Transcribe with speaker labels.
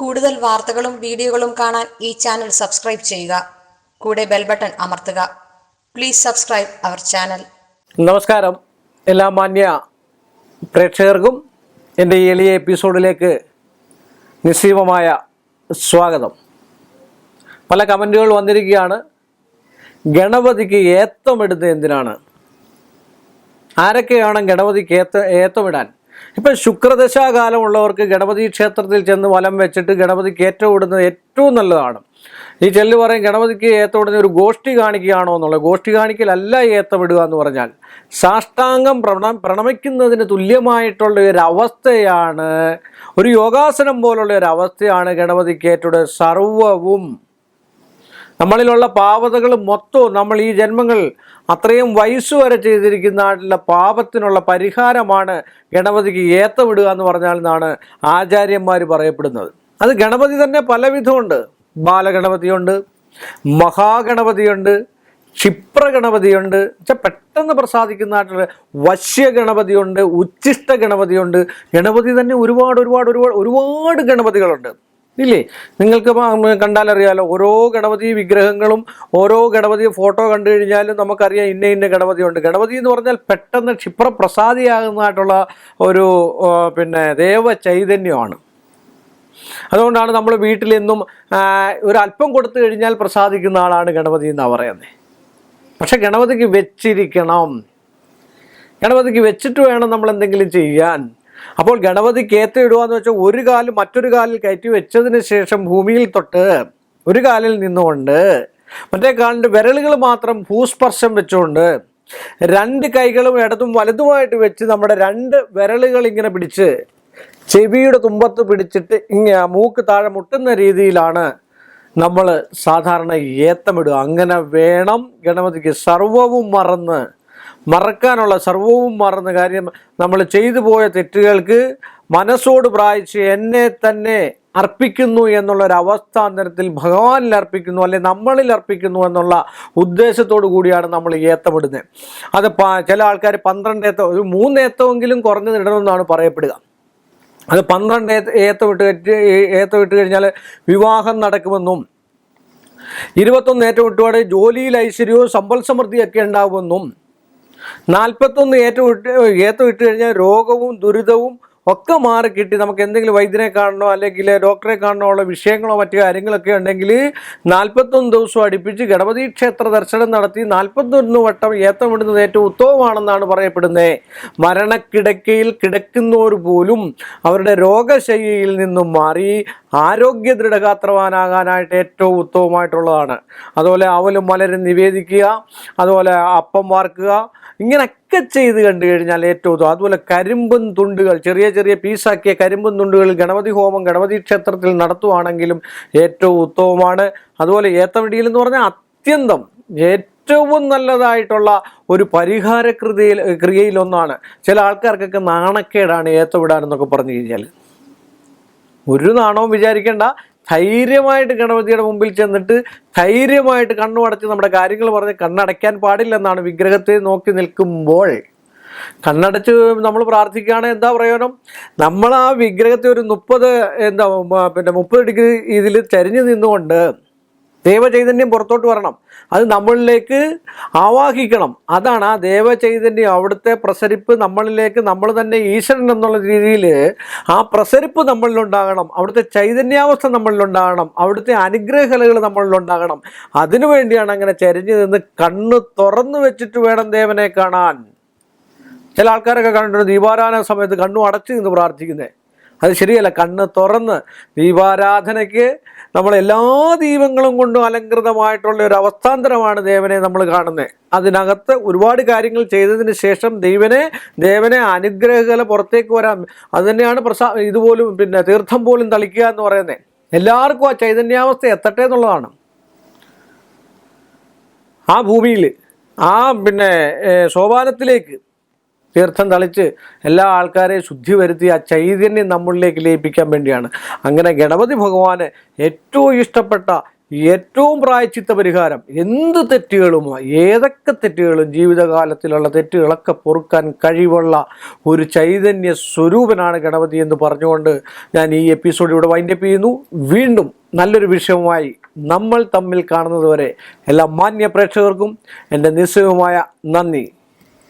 Speaker 1: കൂടുതൽ വാർത്തകളും വീഡിയോകളും കാണാൻ ഈ ചാനൽ സബ്സ്ക്രൈബ് ചെയ്യുക. കൂടെ ബെൽ ബട്ടൺ അമർത്തുക. പ്ലീസ് സബ്സ്ക്രൈബ് അവർ ചാനൽ
Speaker 2: നമസ്കാരം. എല്ലാ മാന്യ പ്രേക്ഷകർക്കും എന്റെ എളിയ എപ്പിസോഡിലേക്ക് നിസ്സീമമായ സ്വാഗതം. പല കമന്റുകൾ വന്നിരിക്കുകയാണ്. ഗണപതിക്ക് ഏത്തമിടുന്നത് എന്തിനാണ്? ആരൊക്കെയാണ് ഗണപതിക്ക് ഏത്ത ഏത്തമിടാൻ ഇപ്പം ശുക്രദശാകാലമുള്ളവർക്ക് ഗണപതി ക്ഷേത്രത്തിൽ ചെന്ന് വലം വെച്ചിട്ട് ഗണപതിക്ക് ഏറ്റവും ഇടുന്നത് ഏറ്റവും നല്ലതാണ്. ഈ ചെല്ല് പറയും ഗണപതിക്ക് ഏത്തമിടുന്ന ഒരു ഗോഷ്ഠി കാണിക്കുകയാണോ എന്നുള്ളത്. ഗോഷ്ഠി കാണിക്കലല്ല ഏത്തമിടുക എന്ന് പറഞ്ഞാൽ സാഷ്ടാംഗം പ്രണ പ്രണമിക്കുന്നതിന് തുല്യമായിട്ടുള്ള ഒരു അവസ്ഥയാണ് ഒരു യോഗാസനം പോലുള്ള ഒരു അവസ്ഥയാണ് ഗണപതിക്ക് ഏറ്റവും സർവവും നമ്മളിലുള്ള പാവതകൾ മൊത്തവും നമ്മൾ ഈ ജന്മങ്ങൾ അത്രയും വയസ്സ് വരെ ചെയ്തിരിക്കുന്ന പാപത്തിനുള്ള പരിഹാരമാണ് ഗണപതിക്ക് ഏത്തവിടുക എന്ന് പറഞ്ഞാൽ എന്നാണ് ആചാര്യന്മാർ പറയപ്പെടുന്നത്. അത് ഗണപതി തന്നെ പലവിധമുണ്ട്. ബാലഗണപതിയുണ്ട് മഹാഗണപതിയുണ്ട് ക്ഷിപ്രഗണപതിയുണ്ട്. വെച്ചാൽ പെട്ടെന്ന് പ്രസാദിക്കുന്നതായിട്ടുള്ള വശ്യഗണപതിയുണ്ട് ഉച്ഛിഷ്ട ഗണപതിയുണ്ട് ഗണപതി തന്നെ ഒരുപാട് ഒരുപാട് ഒരുപാട് ഒരുപാട് ഗണപതികളുണ്ട്. ഇല്ലേ? നിങ്ങൾക്ക് കണ്ടാലറിയാലോ ഓരോ ഗണപതി വിഗ്രഹങ്ങളും ഓരോ ഗണപതി ഫോട്ടോ കണ്ടു കഴിഞ്ഞാലും നമുക്കറിയാം ഇന്ന ഇന്ന ഗണപതിയുണ്ട് ഗണപതി എന്ന് പറഞ്ഞാൽ പെട്ടെന്ന് ക്ഷിപ്രപ്രസാദിയാകുന്നതായിട്ടുള്ള ഒരു പിന്നെ ദേവ ചൈതന്യമാണ്. അതുകൊണ്ടാണ് നമ്മൾ വീട്ടിൽ എന്നും ഒരു അല്പം കൊടുത്തു കഴിഞ്ഞാൽ പ്രസാദിക്കുന്ന ആളാണ് ഗണപതി എന്നാണ് പറയുന്നത് പക്ഷെ ഗണപതിക്ക് വെച്ചിരിക്കണം. ഗണപതിക്ക് വെച്ചിട്ട് വേണം നമ്മൾ എന്തെങ്കിലും ചെയ്യാൻ. അപ്പോൾ ഗണപതി കയറ്റി ഇടുക എന്ന് വെച്ചാൽ ഒരു കാൽ മറ്റൊരു കാലിൽ കയറ്റി വെച്ചതിന് ശേഷം ഭൂമിയിൽ തൊട്ട് ഒരു കാലിൽ നിന്നുകൊണ്ട് മറ്റേ കാലിന്റെ വിരലുകൾ മാത്രം ഭൂസ്പർശം വെച്ചുകൊണ്ട് രണ്ട് കൈകളും ഇടതും വലതുമായിട്ട് വെച്ച് നമ്മുടെ രണ്ട് വിരലുകൾ ഇങ്ങനെ പിടിച്ച് ചെവിയുടെ തുമ്പത്ത് പിടിച്ചിട്ട് ഇങ്ങനെ മൂക്ക് താഴെ മുട്ടുന്ന രീതിയിലാണ് നമ്മൾ സാധാരണ ഏത്തമിടുക. അങ്ങനെ വേണം ഗണപതിക്ക് സർവവും മറന്ന് മറക്കാനുള്ള സർവവും മറന്ന കാര്യം നമ്മൾ ചെയ്തു പോയ തെറ്റുകൾക്ക് മനസ്സോട് പ്രായിച്ച് എന്നെ തന്നെ അർപ്പിക്കുന്നു എന്നുള്ള ഒരു അവസ്ഥാന്തരത്തിൽ ഭഗവാനിൽ അർപ്പിക്കുന്നു അല്ലെ നമ്മളിൽ അർപ്പിക്കുന്നു എന്നുള്ള ഉദ്ദേശത്തോടു കൂടിയാണ് നമ്മൾ ഏത്തമിടുന്നത്. അത് ചില ആൾക്കാർ പന്ത്രണ്ട് ഏത്തം ഒരു മൂന്ന് ഏത്തമെങ്കിലും കുറഞ്ഞു ഇടണമെന്നാണ് പറയപ്പെടുക. അത് പന്ത്രണ്ട് ഏത്ത ഇട്ട് ഏത്തം ഇട്ട് കഴിഞ്ഞാൽ വിവാഹം നടക്കുമെന്നും ഇരുപത്തൊന്ന് ഏറ്റവും ഇട്ടുപാട് ജോലിയിൽ ഐശ്വര്യവും സമ്പൽ സമൃദ്ധിയൊക്കെ ഉണ്ടാകുമെന്നും നാൽപ്പത്തൊന്ന് ഏറ്റവും ഇട്ട് ഏറ്റവും ഇട്ട് കഴിഞ്ഞാൽ രോഗവും ദുരിതവും ഒക്കെ മാറി കിട്ടി. നമുക്ക് എന്തെങ്കിലും വൈദ്യനെ കാണണോ അല്ലെങ്കിൽ ഡോക്ടറെ കാണണോ ഉള്ള വിഷയങ്ങളോ മറ്റു കാര്യങ്ങളൊക്കെ ഉണ്ടെങ്കിൽ നാൽപ്പത്തൊന്ന് ദിവസം അടുപ്പിച്ച് ഗണപതി ക്ഷേത്ര ദർശനം നടത്തി നാൽപ്പത്തൊന്ന് വട്ടം ഏത്തം വിടുന്നത് ഏറ്റവും ഉത്തമമാണെന്നാണ് പറയപ്പെടുന്നത് മരണക്കിടക്കയിൽ കിടക്കുന്നവർ പോലും അവരുടെ രോഗശൈലിയിൽ നിന്നും മാറി ആരോഗ്യ ദൃഢഗാത്രവാനാകാനായിട്ട് ഏറ്റവും ഉത്തമമായിട്ടുള്ളതാണ്. അതുപോലെ അവലും മലരും നിവേദിക്കുക അതുപോലെ അപ്പം വാർക്കുക ഇങ്ങനെയൊക്കെ ചെയ്ത് കണ്ടു കഴിഞ്ഞാൽ ഏറ്റവും അതുപോലെ കരിമ്പും തുണ്ടുകൾ ചെറിയ ചെറിയ പീസാക്കിയ കരിമ്പും തുണ്ടുകൾ ഗണപതി ഹോമം ഗണപതി ക്ഷേത്രത്തിൽ നടത്തുവാണെങ്കിലും ഏറ്റവും ഉത്തമമാണ്. അതുപോലെ ഏത്തമിടിയിൽ എന്ന് പറഞ്ഞാൽ അത്യന്തം ഏറ്റവും നല്ലതായിട്ടുള്ള ഒരു പരിഹാര കൃതിയിൽ ക്രിയയിലൊന്നാണ് ചില ആൾക്കാർക്കൊക്കെ നാണക്കേടാണ് ഏത്തവിടാനെന്നൊക്കെ പറഞ്ഞു കഴിഞ്ഞാൽ. ഒരു നാണവും വിചാരിക്കേണ്ട. ധൈര്യമായിട്ട് ഗണപതിയുടെ മുമ്പിൽ ചെന്നിട്ട് ധൈര്യമായിട്ട് കണ്ണു അടച്ച് നമ്മുടെ കാര്യങ്ങൾ പറഞ്ഞ് കണ്ണടയ്ക്കാൻ പാടില്ലെന്നാണ് വിഗ്രഹത്തെ നോക്കി നിൽക്കുമ്പോൾ. കണ്ണടച്ച് നമ്മൾ പ്രാർത്ഥിക്കുകയാണ് എന്താ പ്രയോജനം? നമ്മൾ ആ വിഗ്രഹത്തെ ഒരു മുപ്പത് എന്താ പിന്നെ മുപ്പത് ഡിഗ്രി ഇതിൽ ചരിഞ്ഞു നിന്നുകൊണ്ട് ദേവചൈതന്യം പുറത്തോട്ട് വരണം. അത് നമ്മളിലേക്ക് ആവാഹിക്കണം. അതാണ് ആ ദേവചൈതന്യം അവിടുത്തെ പ്രസരിപ്പ് നമ്മളിലേക്ക് നമ്മൾ തന്നെ ഈശ്വരൻ എന്നുള്ള രീതിയിൽ ആ പ്രസരിപ്പ് നമ്മളിലുണ്ടാകണം. അവിടുത്തെ ചൈതന്യാവസ്ഥ നമ്മളിലുണ്ടാകണം. അവിടുത്തെ അനുഗ്രഹകലകൾ നമ്മളിലുണ്ടാകണം. അതിനു വേണ്ടിയാണ് അങ്ങനെ ചരിഞ്ഞു നിന്ന് കണ്ണ് തുറന്നു വെച്ചിട്ട് വേണം ദേവനെ കാണാൻ. ചില ആൾക്കാരൊക്കെ കണ്ടിട്ടുണ്ട് ദീപാരാധന സമയത്ത് കണ്ണു അടച്ചു നിന്ന് പ്രാർത്ഥിക്കുന്നത് അത് ശരിയല്ല കണ്ണ് തുറന്ന് ദീപാരാധനയ്ക്ക് നമ്മൾ എല്ലാ ദീപങ്ങളും കൊണ്ടും അലങ്കൃതമായിട്ടുള്ള ഒരു അവസ്ഥാന്തരമാണ് ദേവനെ നമ്മൾ കാണുന്നത്. അതിനകത്ത് ഒരുപാട് കാര്യങ്ങൾ ചെയ്തതിന് ശേഷം ദൈവനെ ദേവനെ അനുഗ്രഹകല പുറത്തേക്ക് വരാൻ അത് തന്നെയാണ് പ്രസാ ഇതുപോലും പിന്നെ തീർത്ഥം പോലും തളിക്കുക എന്ന് പറയുന്നത്. എല്ലാവർക്കും ആ ചൈതന്യാവസ്ഥ എത്തട്ടെ എന്നുള്ളതാണ്. ആ ഭൂമിയിൽ ആ പിന്നെ സോപാനത്തിലേക്ക് തീർത്ഥം തളിച്ച് എല്ലാ ആൾക്കാരെയും ശുദ്ധി വരുത്തി ആ ചൈതന്യം നമ്മളിലേക്ക് ലയിപ്പിക്കാൻ വേണ്ടിയാണ്. അങ്ങനെ ഗണപതി ഭഗവാന് ഏറ്റവും ഇഷ്ടപ്പെട്ട ഏറ്റവും പ്രായച്ചിത്ത പരിഹാരം എന്ത് തെറ്റുകളും ഏതൊക്കെ തെറ്റുകളും ജീവിതകാലത്തിലുള്ള തെറ്റുകളൊക്കെ പൊറുക്കാൻ കഴിവുള്ള ഒരു ചൈതന്യ സ്വരൂപനാണ് ഗണപതി എന്ന് പറഞ്ഞുകൊണ്ട് ഞാൻ ഈ എപ്പിസോഡ് ഇവിടെ വൈൻഡപ്പ് ചെയ്യുന്നു. വീണ്ടും നല്ലൊരു വിഷയവുമായി നമ്മൾ തമ്മിൽ കാണുന്നതുവരെ എല്ലാ മാന്യ പ്രേക്ഷകർക്കും എന്റെ നിസ്സയമായ നന്ദി.